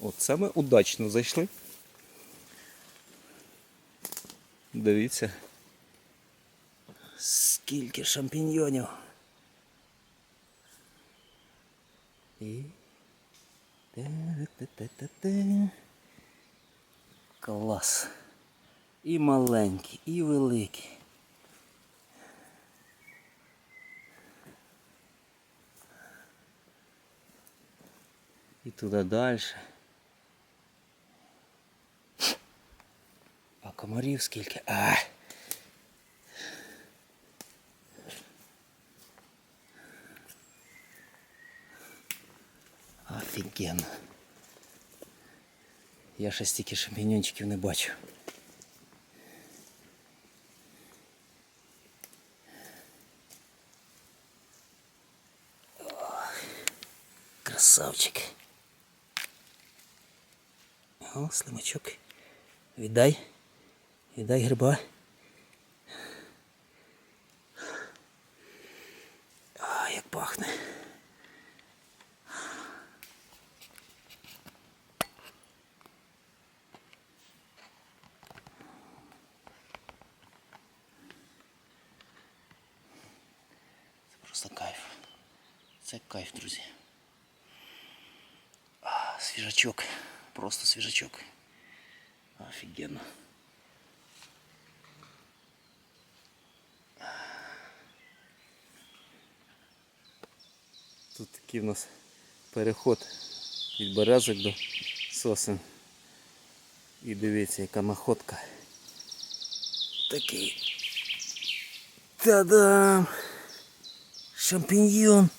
От саме удачно зайшли. Дивіться. Скільки шампіньйонів. І. Клас. І маленькі, і великі. І туди далі. Комарів скільки? А! Офігенно. Я ще стільки шампіньончиків не бачу. Ох, Красавчик. О, слимачок. Віддай. Віддай гриба. А, як пахне. Це просто кайф. Це кайф, друзі. А, свіжачок. Просто свіжачок. Офігенно. Тут такий в нас переход від березок до сосен. І дивіться, яка находка. Такий. Та-дам! Шампиньон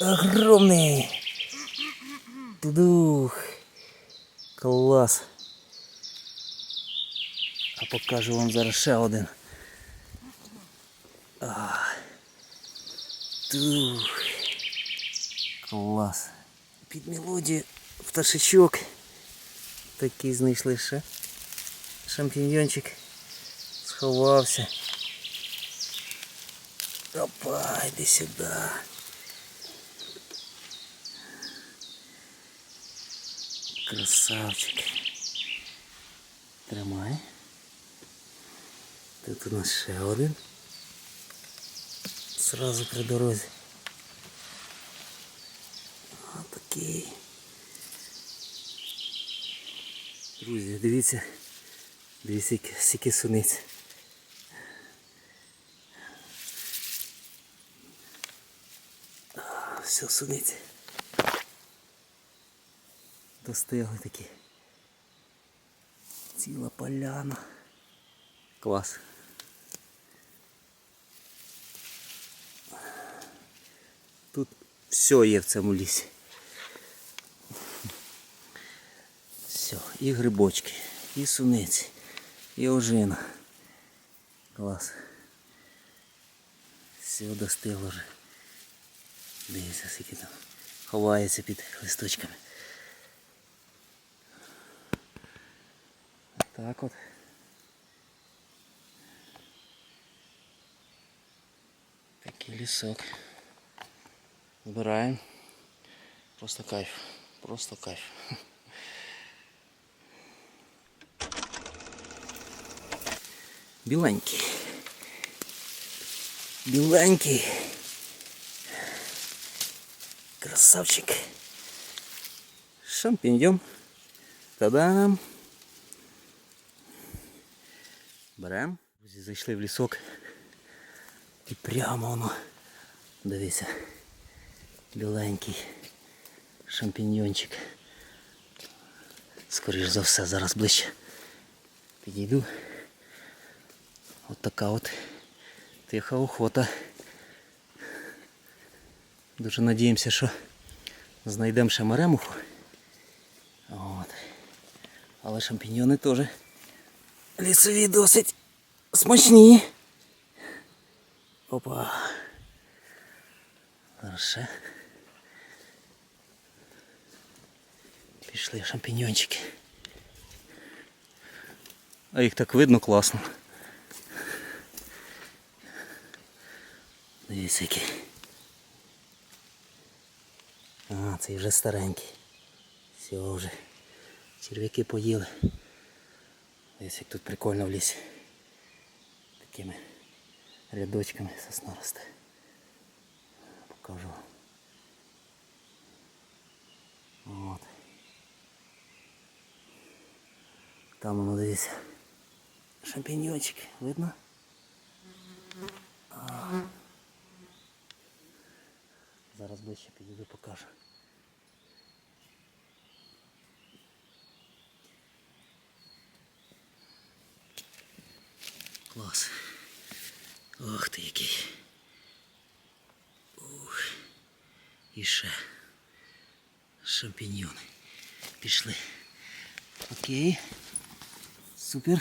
огромный. Дух. Клас. А покажу вам зараз ще один. А. Дух. Клас. Під мелодію пташечок. Такий знайшли ще. Шампіньйончик сховався. Опа, иди сюда. Красавчик. Тримай. Тут у нас ще один. Сразу при дорозі. Отакий. Друзі, дивіться. Дивіться, скільки суниць. все суниці. Достигли такі. Ціла поляна. Клас. Тут все є в цьому лісі. Все, і грибочки, і суниці, і ожина. Клас. Все достигло вже. Дивіться, скільки там ховається під листочками. Так от. Такий лісок. Збираємо. Просто кайф. Просто кайф. Біленький. Біленький. Красавчик. Шампіньйон. Та-дам. Берем. Друзі, зайшли в лісок. І прямо воно. Дивіться. Біленький шампіньйончик. Скоріш за все, зараз ближче. Підійду. От така от тиха охота. Дуже надіємося, що знайдемо ще маремуху. От. Але шампіньйони теж лісові досить смачні. Опа. Ще. Пішли шампіньйончики. А їх так видно класно. Дивіться які. А, цей вже старенький. Все вже. Черв'яки поїли. Десь як тут прикольно в лісі. Такими рядочками сосна росте. Покажу. От. Там воно дивіться. Шампіньончик, видно? А. Зараз ближче підійду покажу. Клас. Ох ти який. Ух. І ще. Шампіньйони. Пішли. Окей. Супер.